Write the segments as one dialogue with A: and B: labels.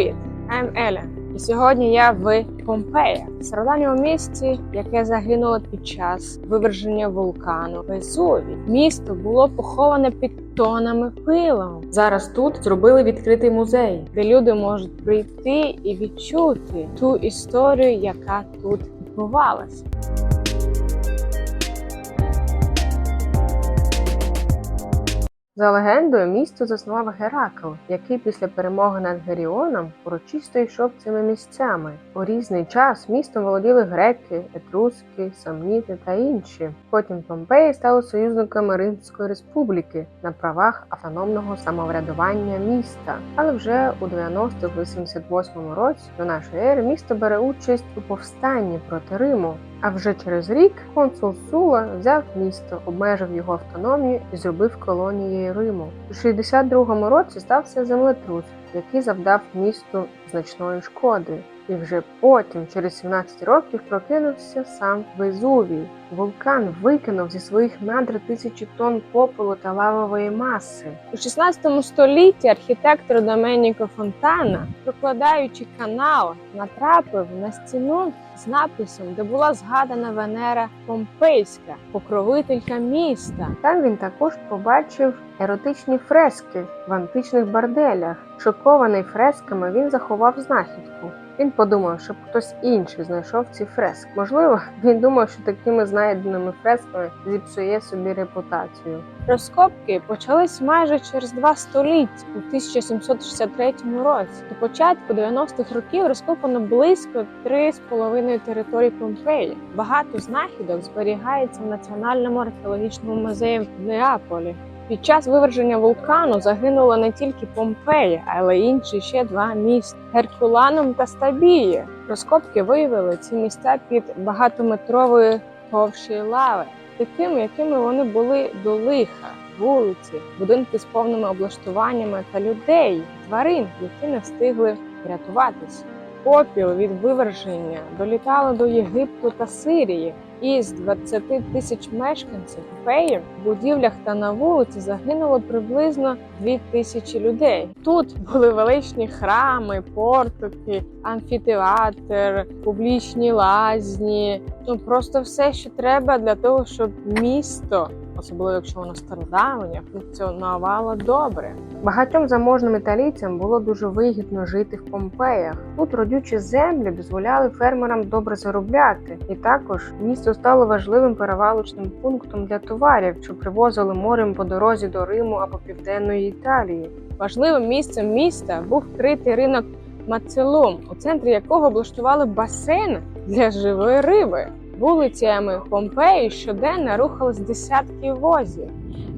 A: Привіт, I'm Еля. І сьогодні я в Помпеях, стародавньому місті, яке загинуло під час виверження вулкану Везувій. Місто було поховане під тонами пилу. Зараз тут зробили відкритий музей, де люди можуть прийти і відчути ту історію, яка тут відбувалася. За легендою, місто заснував Геракл, який після перемоги над Геріоном урочисто йшов цими місцями. У різний час містом володіли греки, етруски, самніти та інші. Потім Помпеї стали союзниками Римської республіки на правах автономного самоврядування міста. Але вже у 90-88 році до нашої ери місто бере участь у повстанні проти Риму. А вже через рік консул Сула взяв місто, обмежив його автономію і зробив колонією Риму. У 62-му році стався землетрус, який завдав місту значної шкоди. І вже потім, через 17 років, прокинувся сам Везувій. Вулкан викинув зі своїх надр тисячі тонн попелу та лавової маси. У 16 столітті архітектор Доменіко Фонтана, прокладаючи канал, натрапив на стіну з написом, де була згадана Венера Помпейська, покровителька міста. Там він також побачив еротичні фрески в античних борделях. Шокований фресками, він заховав знахідку. Він подумав, щоб хтось інший знайшов ці фрески. Можливо, він думав, що такими знайденими фресками зіпсує собі репутацію. Розкопки почались майже через два століття у 1763 році. До початку 90-х років розкопано близько 3,5 територій Помпеї. Багато знахідок зберігається в Національному археологічному музеї в Неаполі. Під час виверження вулкану загинуло не тільки Помпеї, але й інші ще два міста Геркуланум та Стабіє. Розкопки виявили ці місця під багатометровою товщею лави, такими, якими вони були до лиха. Вулиці, будинки з повними облаштуваннями та людей, тварин, які не встигли врятуватися. Попіл від виверження долітало до Єгипту та Сирії. Із 20 тисяч мешканців Феї в будівлях та на вулиці загинуло приблизно 2 тисячі людей. Тут були величні храми, портоки, амфітеатр, публічні лазні. Ну просто все, що треба для того, щоб місто, особливо якщо воно стародавнє, функціонувало добре. Багатьом заможним італійцям було дуже вигідно жити в Помпеях. Тут родючі землі дозволяли фермерам добре заробляти, і також місто стало важливим перевалочним пунктом для товарів, що привозили морем по дорозі до Риму або Південної Італії. Важливим місцем міста був вкритий ринок Мацелум, у центрі якого облаштували басейн для живої риби. Вулицями Помпеї щоденно рухались десятки возів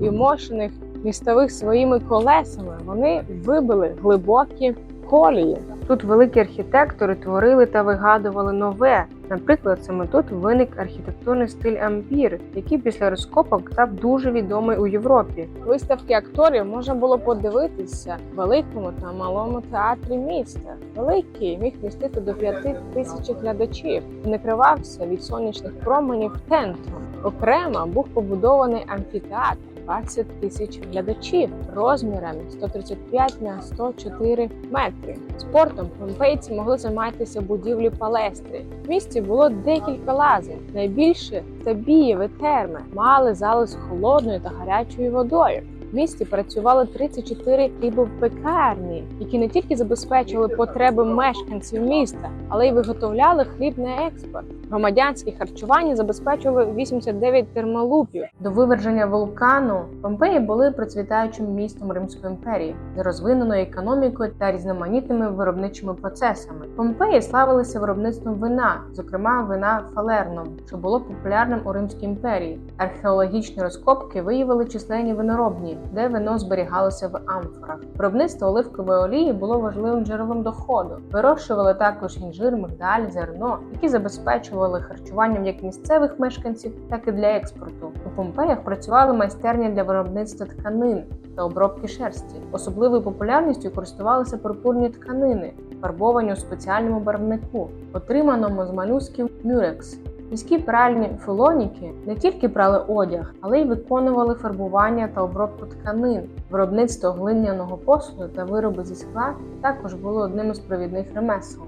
A: і мощених містових своїми колесами. Вони вибили глибокі колії. Тут великі архітектори творили та вигадували нове. Наприклад, саме тут виник архітектурний стиль ампір, який після розкопок став дуже відомий у Європі. Виставки акторів можна було подивитися в великому та малому театрі міста. Великий міг містити до п'яти тисяч глядачів і накривався від сонячних променів тентом. Окремо був побудований амфітеатр. 20 тисяч глядачів розмірами 135 на 104 метри. Спортом помпейці могли займатися будівлі палестри. В місті було декілька лазень. Найбільше Табієві терми мали зали з холодною та гарячою водою. Місті працювали 34 хлібопекарні, які не тільки забезпечували потреби мешканців міста, але й виготовляли хліб на експорт. Громадянське харчування забезпечували 89 термолупів. До виверження вулкану Помпеї були процвітаючим містом Римської імперії з розвиненою економікою та різноманітними виробничими процесами. Помпеї славилися виробництвом вина, зокрема вина фалерном, що було популярним у Римській імперії. Археологічні розкопки виявили численні виноробні, де вино зберігалося в амфорах. Виробництво оливкової олії було важливим джерелом доходу. Вирощували також інжир, мигдаль, зерно, які забезпечували харчуванням як місцевих мешканців, так і для експорту. У Помпеях працювали майстерні для виробництва тканин та обробки шерсті. Особливою популярністю користувалися пурпурні тканини, фарбовані у спеціальному барвнику, отриманому з малюсків мюрекс. Міські пральні фелоніки не тільки прали одяг, але й виконували фарбування та обробку тканин. Виробництво глиняного посуду та вироби зі скла також було одним із провідних ремесел.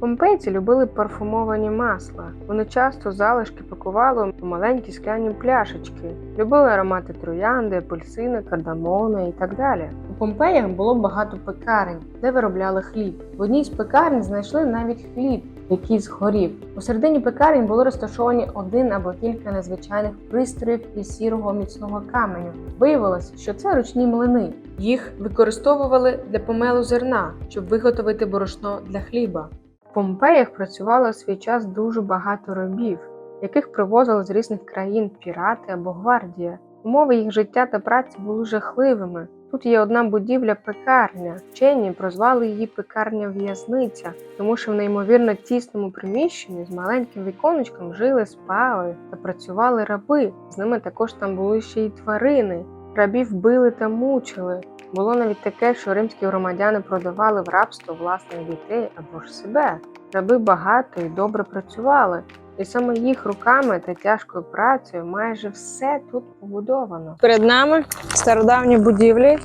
A: Помпейці любили парфумовані масла. Вони часто залишки пакували у маленькі скляні пляшечки, любили аромати троянди, апельсини, кардамона і так далі. У Помпеях було багато пекарень, де виробляли хліб. В одній з пекарень знайшли навіть хліб, який згорів. У середині пекарень були розташовані один або кілька незвичайних пристроїв із сірого міцного каменю. Виявилось, що це ручні млини. Їх використовували для помелу зерна, щоб виготовити борошно для хліба. В Помпеях працювало в свій час дуже багато рабів, яких привозили з різних країн пірати або гвардія. Умови їх життя та праці були жахливими. Тут є одна будівля пекарня. Вчені прозвали її пекарня в'язниця, тому що в неймовірно тісному приміщенні з маленьким віконечком жили, спали та працювали раби. З ними також там були ще й тварини. Рабів били та мучили. Було навіть таке, що римські громадяни продавали в рабство власних дітей або ж себе. Раби багато і добре працювали, і саме їх руками та тяжкою працею майже все тут побудовано. Перед нами стародавні будівлі,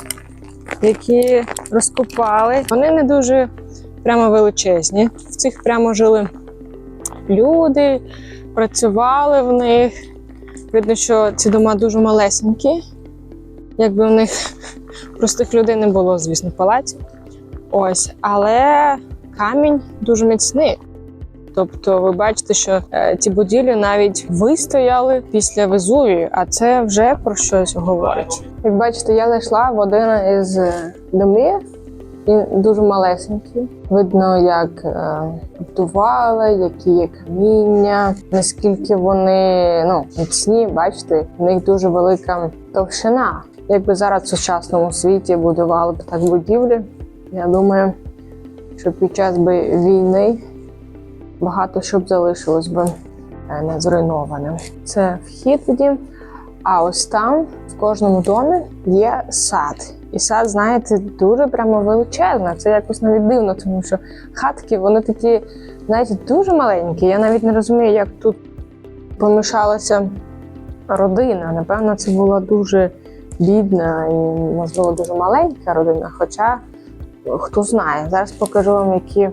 A: які розкопали. Вони не дуже прямо величезні. В цих прямо жили люди, працювали в них. Видно, що ці дома дуже малесенькі. Якби в них простих людей не було, звісно, в палаці. Ось, але камінь дуже міцний. Тобто, ви бачите, що е, ці будівлі навіть вистояли після Везувію, а це вже про щось говорить. Як бачите, я зайшла в один із е, домів. Він дуже малесенький. Видно, як е, будували, які є каміння, наскільки вони ну, міцні, бачите, в них дуже велика товщина. Якби зараз в сучасному світі будували б так будівлі, я думаю, що під час би війни багато що б залишилось би е, не зруйнованим. Це вхід в. А ось там в кожному домі є сад. І сад, знаєте, дуже прямо величезний. Це якось навіть дивно, тому що хатки вони такі, знаєте, дуже маленькі. Я навіть не розумію, як тут помішалася родина. Напевно, це була дуже бідна і, можливо, дуже маленька родина. Хоча хто знає, зараз покажу вам, які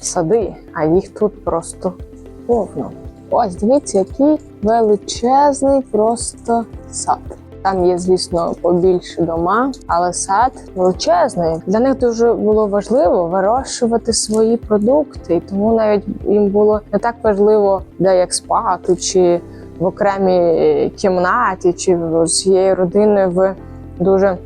A: сади, а їх тут просто повно. Ось дивіться, який величезний просто сад. Там є, звісно, побільше дома, але сад величезний. Для них дуже було важливо вирощувати свої продукти, і тому навіть їм було не так важливо, де як спати, чи в окремій кімнаті, чи з усією родиною в дуже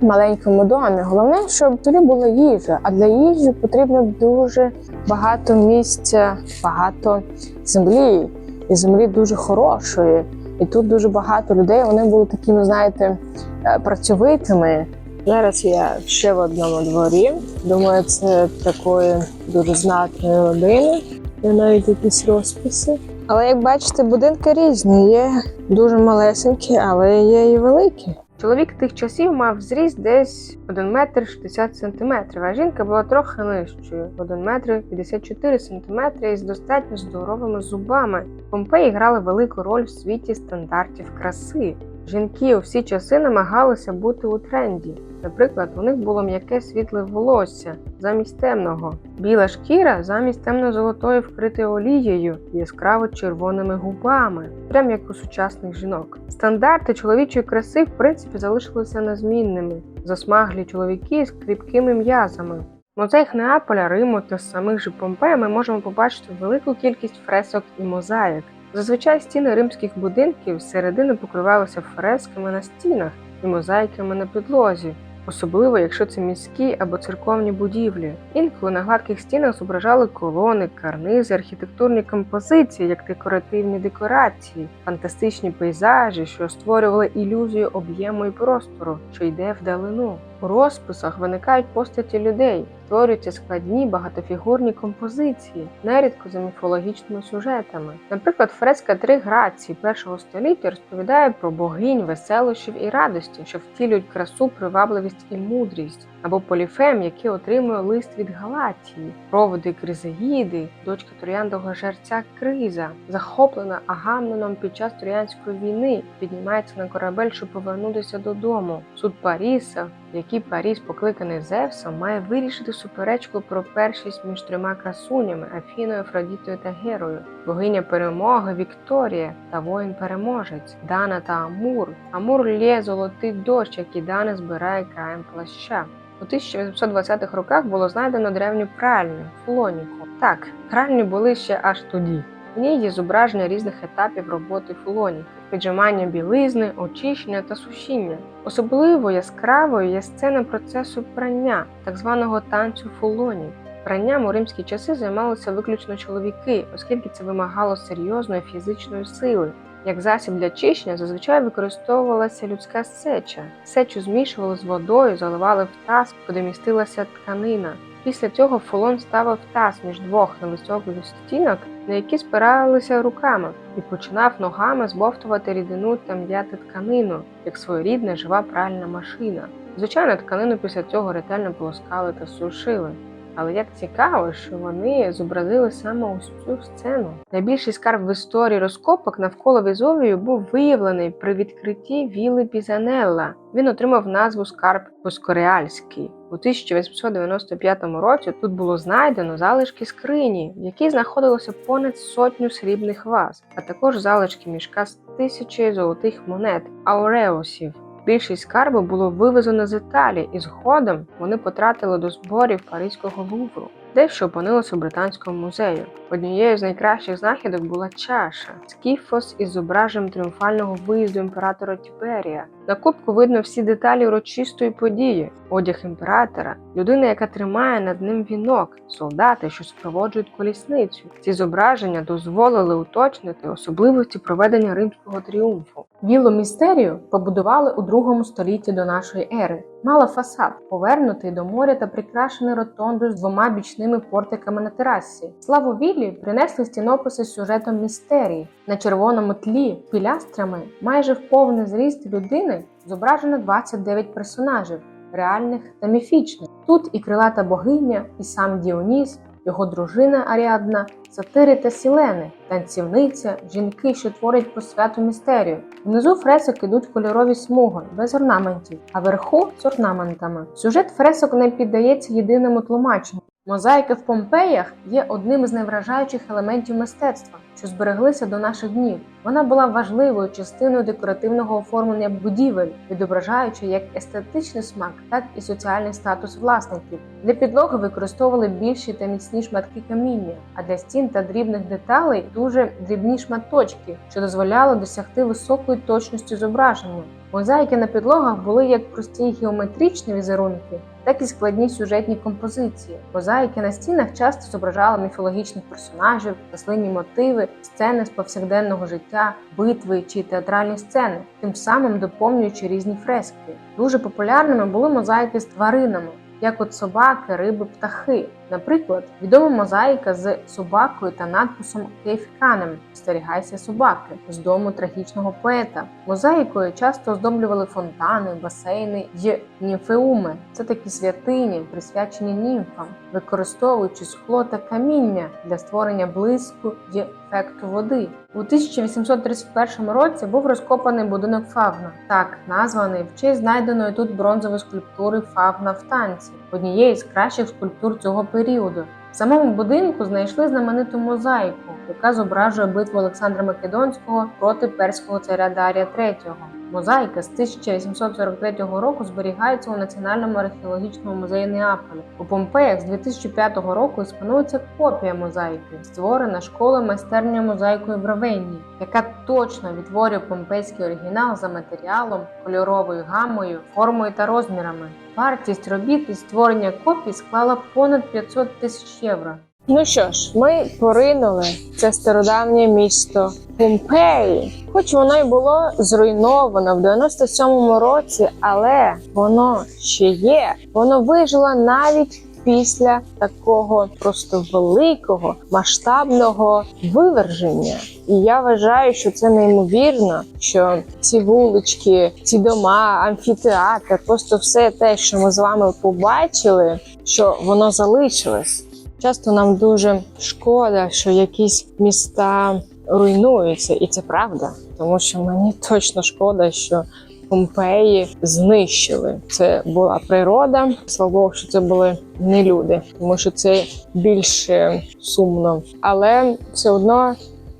A: маленькому домі. Головне, щоб тобі була їжа. А для їжі потрібно дуже багато місця, багато землі, і землі дуже хорошої. І тут дуже багато людей. Вони були такими, знаєте, е, працьовитими. Зараз я ще в одному дворі. Думаю, це такої дуже знатної родини. Є навіть якісь розписи. Але як бачите, будинки різні. Є дуже малесенькі, але є і великі. Чоловік тих часів мав зріст десь 1 метр 60 сантиметрів, а жінка була трохи нижчою 1 метр 54 сантиметри із достатньо здоровими зубами. Помпеї грали велику роль в світі стандартів краси. Жінки у всі часи намагалися бути у тренді. Наприклад, у них було м'яке світле волосся замість темного, біла шкіра замість темно-золотої вкрита олією яскраво червоними губами, прям як у сучасних жінок. Стандарти чоловічої краси в принципі залишилися незмінними: засмаглі чоловіки з кріпкими м'язами. В Неаполя, Риму та самих же Помпея ми можемо побачити велику кількість фресок і мозаїк. Зазвичай стіни римських будинків зсередини покривалися фресками на стінах і мозаїками на підлозі, особливо якщо це міські або церковні будівлі. Інколи на гладких стінах зображали колони, карнизи, архітектурні композиції як декоративні декорації, фантастичні пейзажі, що створювали ілюзію об'єму і простору, що йде вдалину. У розписах виникають постаті людей, створюються складні багатофігурні композиції, нерідко за міфологічними сюжетами. Наприклад, фреска Три Грації першого століття розповідає про богинь, веселощів і радості, що втілюють красу, привабливість і мудрість, або Поліфем, який отримує лист від Галатії, проводи Кризаїди, дочка трояндового жерця Криза, захоплена Агамноном під час Троянської війни, піднімається на корабель, щоб повернутися додому. Суд Паріса, який Паріс, покликаний Зевсом, має вирішити суперечку про першість між трьома красунями Афіною, Афродітою та Герою, богиня перемоги Вікторія та воїн-переможець Дана та Амур. Амур лє золотий дощ, який Дана збирає краєм плаща. У 1820-х роках було знайдено древню пральню флоніку. Так, пральні були ще аж тоді. В ній є зображення різних етапів роботи флоніки, піджимання білизни, очищення та сушіння. Особливо яскравою є сцена процесу прання, так званого танцю фулонів. Пранням у римські часи займалися виключно чоловіки, оскільки це вимагало серйозної фізичної сили. Як засіб для чищення зазвичай використовувалася людська сеча. Сечу змішували з водою, заливали в таз, куди містилася тканина. Після цього фолон ставив таз між двох невисоких стінок, на які спиралися руками, і починав ногами збовтувати рідину та м'яти тканину, як своєрідна жива пральна машина. Звичайно, тканину після цього ретельно полоскали та сушили. Але як цікаво, що вони зобразили саме ось цю сцену. Найбільший скарб в історії розкопок навколо Везувію був виявлений при відкритті віли Пізанелла. Він отримав назву скарб Поскореальський. У 1895 році тут було знайдено залишки скрині, в якій знаходилося понад сотню срібних ваз, а також залишки мішка з тисячі золотих монет ауреусів. Більшість скарбу було вивезено з Італії, і згодом вони потратили до зборів Паризького лувру. Дещо опинилося у британському музею. Однією з найкращих знахідок була чаша скіфос із зображенням тріумфального виїзду імператора Тіберія. На кубку видно всі деталі урочистої події: одяг імператора, людина, яка тримає над ним вінок, солдати, що супроводжують колісницю. Ці зображення дозволили уточнити особливості проведення римського тріумфу. Віллу містерію побудували у другому столітті до нашої ери. Мала фасад, повернутий до моря та прикрашений ротондою з двома бічними портиками на терасі. Славу віллі принесли стінописи з сюжетом містерії. На червоному тлі пілястрами майже в повний зріст людини зображено 29 персонажів, реальних та міфічних. Тут і крилата богиня, і сам Діоніс, його дружина Аріадна, сатири та сілени, танцівниця, жінки, що творять про святу містерію. Внизу фресок ідуть кольорові смуги, без орнаментів, а вверху з орнаментами. Сюжет фресок не піддається єдиному тлумаченню. Мозаїки в Помпеях є одним із найвражаючих елементів мистецтва, що збереглися до наших днів. Вона була важливою частиною декоративного оформлення будівель, відображаючи як естетичний смак, так і соціальний статус власників. Для підлоги використовували більші та міцні шматки каміння, а для стін та дрібних деталей дуже дрібні шматочки, що дозволяло досягти високої точності зображення. Мозаїки на підлогах були як прості геометричні візерунки, так і складні сюжетні композиції. Мозаїки на стінах часто зображали міфологічних персонажів, рослинні мотиви, сцени з повсякденного життя, битви чи театральні сцени, тим самим доповнюючи різні фрески. Дуже популярними були мозаїки з тваринами. Як от собаки, риби, птахи. Наприклад, відома мозаїка з собакою та надписом Кейфканем Стерігайся собаки з дому трагічного поета. Мозаїкою часто оздоблювали фонтани, басейни й німфеуми. Це такі святині, присвячені німфам, використовуючи скло та каміння для створення блиску й ефекту води. У 1831 році був розкопаний будинок Фавна, так названий в честь знайденої тут бронзової скульптури Фавна в танці, однієї з кращих скульптур цього періоду. В самому будинку знайшли знамениту мозаїку, яка зображує битву Олександра Македонського проти перського царя Дарія III. Мозаїка з 1843 року зберігається у Національному археологічному музеї Неаполя. У Помпеях з 2005 року іспанується копія мозаїки, створена школою майстерня мозаїкою в Равенні, яка точно відтворює помпейський оригінал за матеріалом, кольоровою гамою, формою та розмірами. Вартість робіт і створення копій склала понад 500 тисяч євро. Ну що ж, ми поринули це стародавнє місто Помпеї. Хоч воно й було зруйновано в 97-му році, але воно ще є. Воно вижило навіть після такого просто великого масштабного виверження. І я вважаю, що це неймовірно, що ці вулички, ці дома, амфітеатр, просто все те, що ми з вами побачили, що воно залишилось. Часто нам дуже шкода, що якісь міста руйнуються, і це правда, тому що мені точно шкода, що Помпеї знищили. Це була природа. Слава Богу, що це були не люди, тому що це більше сумно. Але все одно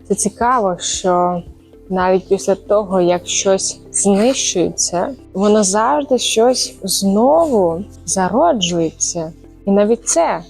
A: це цікаво, що навіть після того, як щось знищується, воно завжди щось знову зароджується. І навіть це,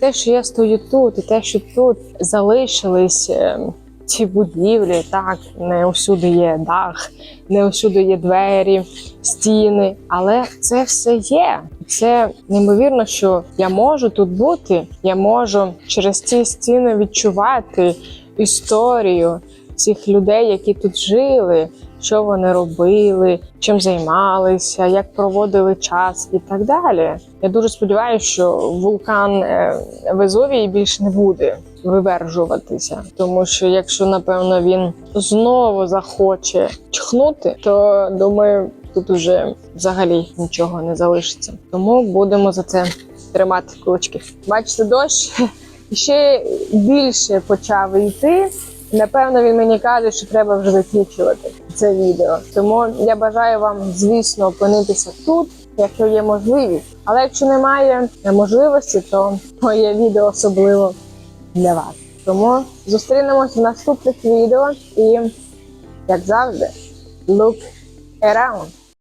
A: те, що я стою тут, і те, що тут залишились е, ці будівлі, так не усюди є дах, не усюди є двері, стіни, але це все є. Це неймовірно, що я можу тут бути. Я можу через ці стіни відчувати історію цих людей, які тут жили, що вони робили, чим займалися, як проводили час і так далі. Я дуже сподіваюся, що вулкан е, Везувій більше не буде вивержуватися, тому що якщо напевно він знову захоче чхнути, то думаю, тут уже взагалі нічого не залишиться. Тому будемо за це тримати кулачки. Бачите, дощ ще більше почав йти. Напевно, він мені каже, що треба вже закінчувати це відео. Тому я бажаю вам, звісно, опинитися тут, якщо є можливість. Але якщо немає можливості, то моє відео особливо для вас. Тому зустрінемось в наступних відео і, як завжди, look around.